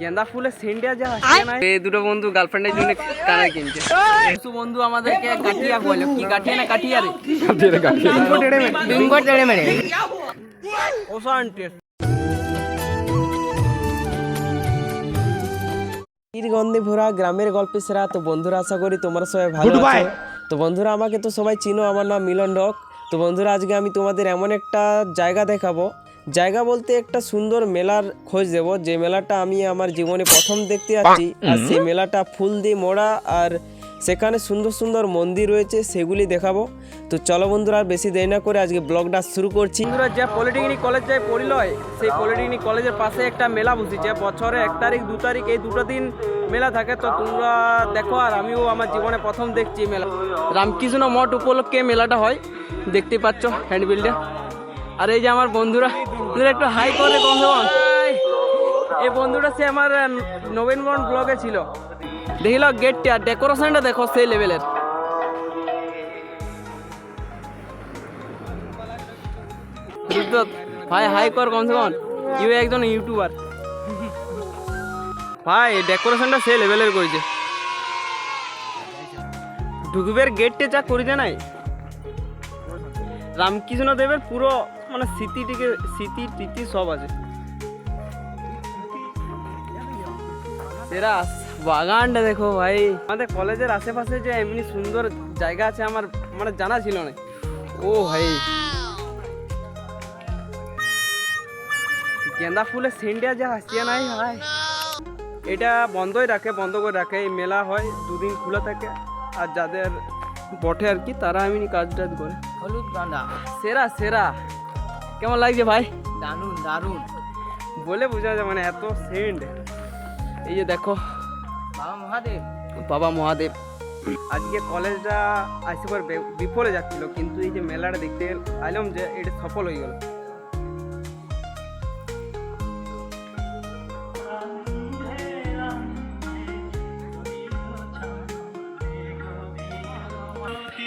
গেন্দা ফুলের সেন্টিয়া যা আসছে না এই দুটো বন্ধু গার্লফ্রেন্ডের জন্য কানে কিনছে কিছু বন্ধু আমাদেরকে কাঠিয়া বলে কি কাঠিয়া না কাঠিয়া রে বিঙ্গো টেড়ে মেরে ওসান টেস্ট গন্ধে ভরা গ্রামের গল্পে সেরা তো বন্ধুরা আশা করি তোমরা সবাই ভালো আছো তো বন্ধুরা আমাকে তো সবাই চিনো আমার নাম মিলন ডক তো বন্ধুরা আজকে আমি তোমাদের এমন একটা জায়গা দেখাবো জায়গা বলতে একটা সুন্দর মেলার খোঁজ দেব। যে মেলাটা আমি আমার জীবনে প্রথম দেখতে যাচ্ছি আর সেই মেলাটা ফুল দিয়ে মোড়া আর সেখানে সুন্দর সুন্দর মন্দির রয়েছে সেগুলি দেখাবো। তো চলো বন্ধুরা আর বেশি দেরি না করে আজকে ব্লগটা শুরু করছি। বন্ধুরা যে পলিটেকনিক কলেজ যাই পড়িল সেই পলিটেকনিক কলেজের পাশে একটা মেলা বসেছে। বছরে এক তারিখ দু তারিখ এই দুটো দিন মেলা থাকে। তো তোমরা দেখো আর আমিও আমার জীবনে প্রথম দেখছি মেলা। রামকৃষ্ণ মঠ উপলক্ষে মেলাটা হয়। দেখতে পাচ্ছ হ্যান্ডবিলটা আর এই যে আমার বন্ধুরা একটু হাই করে কম এই বন্ধুটা সে আমার নবীনবরণ ব্লগে ছিল। দেখিল গেটটা ডেকোরেশনটা দেখো সেই লেভেলের ভাই হাই কর কমসে কম ইউ একজন ইউটিউবার। ভাই ডেকোরেশনটা সেই লেভেলের করেছে। ঢুকবের গেটটা যা করেছে নাই? রামকৃষ্ণ দেবের পুরো মানে স্মৃতিটিকে স্মৃতি টিতি সব আছে। সেরা বাগানটা দেখো ভাই। আমাদের কলেজের আশেপাশে যে এমনি সুন্দর জায়গা আছে আমার মানে জানা ছিল না। ও ভাই। গেন্দা ফুলের সেন্টিয়া যা আসছে নাই ভাই। এটা বন্ধই রাখে বন্ধ করে রাখে। এই মেলা হয় দুদিন খোলা থাকে। আর যাদের বটে আর কি তারা এমনি কাজ টাজ করে। হলুদ গাঁদা। সেরা সেরা। কেমন লাগছে ভাই? দারুণ দারুণ বলে বোঝা যায় মানে এত সেন্ট এই যে দেখো। বাবা মহাদেব। বাবা মহাদেব। আজকে কলেজটা বে- বিফলে যাচ্ছিল কিন্তু এই যে মেলাটা দেখতে আইলাম যে এটা সফল হয়ে গেল।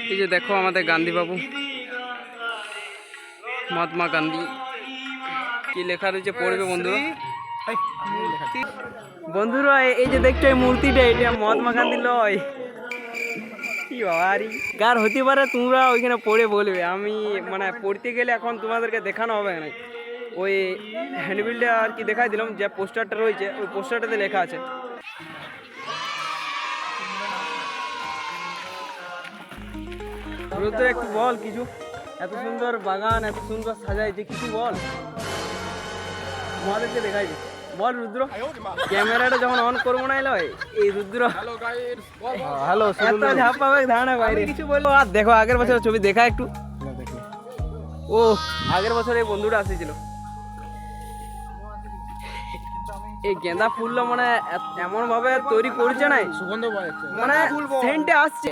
এই যে দেখো আমাদের গান্ধী বাবু মহাত্মা গান্ধী। কি লেখা রয়েছে পড়বে বন্ধুরা? বন্ধুরা এই যে দেখছ, এই মূর্তিটা, এটা মহাত্মা গান্ধী লয়। কি কার হতে পারে তোমরা ওইখানে পড়ে বলবে। আমি মানে পড়তে গেলে এখন তোমাদেরকে দেখানো হবে না। ওই হ্যান্ডবিলটা আর কি দেখাই দিলাম, যে পোস্টারটা রয়েছে, ওই পোস্টারটাতে লেখা আছে। একটু বল কিছু। এত সুন্দর বাগান এত সুন্দর সাজাইছে কিছু বল। মহাদেবকে দেখাই দিচ্ছে বল রুদ্র। ক্যামেরাটা যখন অন করব না এলো এই রুদ্র। হ্যালো এত ঝাপাবে ধারণা বাইরে কিছু বলব আর দেখো আগের বছর ছবি দেখা একটু। ও আগের বছর এই বন্ধুটা আসেছিল। এই গেঁদা ফুলটা মানে এমন ভাবে তৈরি করছে নাই? সুগন্ধ পাচ্ছে মানে সেন্টে আসছে।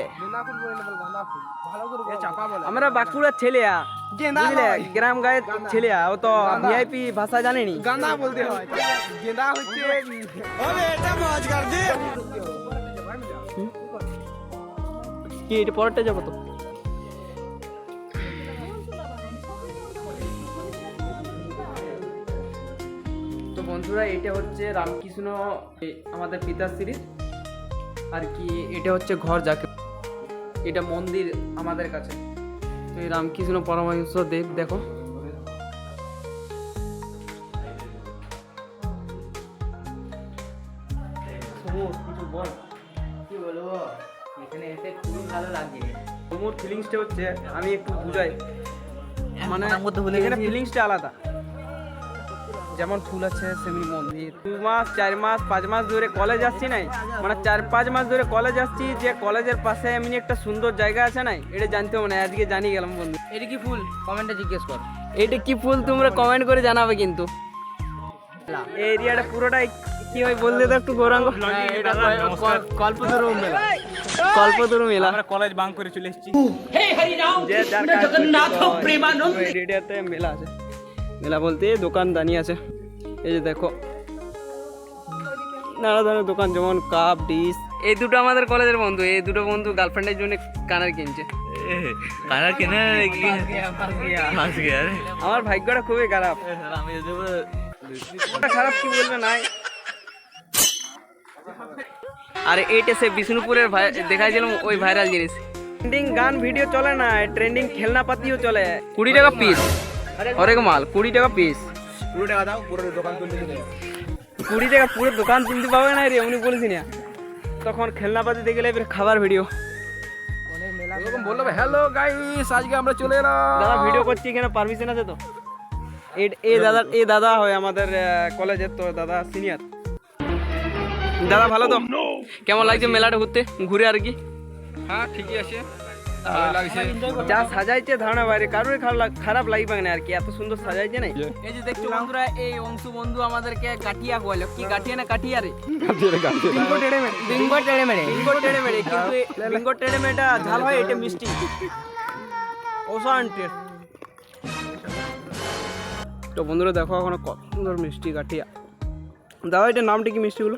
আমরা বাঁকুড়ার ছেলে বুঝলে? গ্রাম গায়ের ছেলে। ও তো ভিআইপি ভাষা জানেনি। গাঁদা বলতে হয়। গেঁদা হচ্ছে কি এটা পরেরটা যাব তো? বন্ধুরা এটা হচ্ছে রামকৃষ্ণ আমাদের পিতাশ্রীর আর কি এটা হচ্ছে ঘর যাকে এটা মন্দির আমাদের কাছে। তো এই রামকৃষ্ণ পরমহংস দেব দেখো। কিছু বল। কি বলব? এখানে এসে খুবই ভালো লাগে। তোমার ফিলিংসটা হচ্ছে আমি একটু বুঝাই। মানে করতে ভুলে এখানে ফিলিংসটা আলাদা। যেমন ফুল আছে সেমনি মন্দির। দু মাস চার মাস পাঁচ মাস ধরে কলেজ আসছি নাই। মানে চার পাঁচ মাস ধরে কলেজ আসছি যে কলেজের পাশে এমনি একটা সুন্দর জায়গা আছে নাই এটা জানতে হবে না আজকে জানি গেলাম বন্ধু। এটা কি ফুল? কমেন্টে জিজ্ঞেস কর। এটা কি ফুল তোমরা কমেন্ট করে জানাবে কিন্তু। এই এরিয়াটা পুরোটাই কি হয় বলতে তো একটু গৌরাঙ্গ? কল্পতরু মেলা। কল্পতরু মেলা। আমরা কলেজ বাং করে চলে এসেছি। যে যার জগন্নাথ প্রেমানন্দ। এরিয়াতে মেলা আছে। মেলা বলতে দোকান দানি আছে। এই যে দেখো। নানা ধরনের দোকান যেমন কাপ ডিস এই দুটো আমাদের কলেজের বন্ধু এই দুটো বন্ধু গার্লফ্রেন্ডের জন্য কানার কিনছে। কানার কেনে আমার ভাগ্যটা খুবই খারাপ। আমি খারাপ কি বলবে নাই? আর এইটা সে বিষ্ণুপুরের ভাই- দেখাইছিলাম ওই ভাইরাল জিনিস। ট্রেন্ডিং গান ভিডিও চলে না ট্রেন্ডিং খেলনা পাতিও চলে। কুড়ি টাকা পিস হরেক মাল কুড়ি টাকা পিস কুড়ি টাকা দাও পুরো দোকান তুলতে কুড়ি টাকা পুরো দোকান তুলতে পাবে না রে এমনি বলেছি না। তখন খেলনা পাতি দেখলে এবার খাবার ভিডিও বলল হ্যালো গাইস আজকে আমরা চলে এলাম। দাদা ভিডিও করছি এখানে পারমিশন আছে তো? এ- এই দাদা এই দাদা হয় আমাদের কলেজের তো দাদা সিনিয়র দাদা ভালো তো? কেমন লাগছে মেলাটা ঘুরতে? ঘুরে আর কি? হ্যাঁ ঠিকই আছে। যা সাজাইছে ধারণা বাইরে কারোর খারাপ লাগবে না আর কি এত সুন্দর সাজাইছে না। এই যে দেখছ বন্ধুরা এই অংশু বন্ধু আমাদেরকে গাঠিয়া কইলো কি গাঠিয়া না কাঠিয়া রে? বিঙ্গো টেড়ে মেড়ে বিঙ্গো টেড়ে মেড়ে বিঙ্গো টেড়ে মেড়ে কিন্তু বিঙ্গো টেড়ে মেড়েটা ঝাল হয় এটা মিষ্টি। টেস্ট তো বন্ধুরা দেখো এখন কত সুন্দর মিষ্টি গাঠিয়া দাদা এটার নামটা কি মিষ্টিগুলো?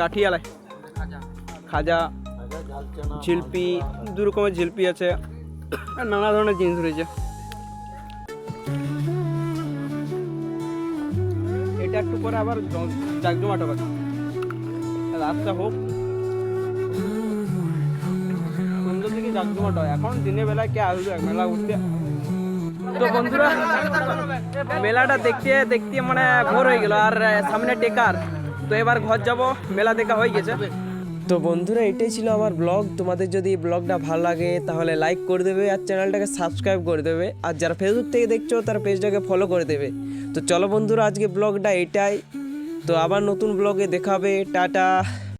কাঠিয়ালাই খাজা। জিলপি দু রকমের জিলপি আছে নানা ধরনের জিনিস রয়েছে। এটা একটু পরে আবার জাকজমাট হবে। রাতটা হোক। সুন্দর থেকে জাকজমাট হয়। এখন দিনের বেলায় কে আসবে? মেলা উঠতে তো বন্ধুরা, মেলাটা দেখতে দেখতে মানে ভোর হয়ে গেল। আর সামনে টেকার তো এবার ঘর যাব। মেলা দেখা হয়ে গেছে। তো বন্ধুরা, এটাই ছিল আমার ব্লগ। তোমাদের যদি ব্লগটা ভালো লাগে, তাহলে লাইক করে দেবে আর চ্যানেলটাকে সাবস্ক্রাইব করে দেবে। আর যারা ফেসবুক থেকে দেখছ, তারা পেজটাকে ফলো করে দেবে। তো চলো বন্ধুরা, আজকে ব্লগটা এটাই। তো আবার নতুন ব্লগে দেখাবে। টাটা।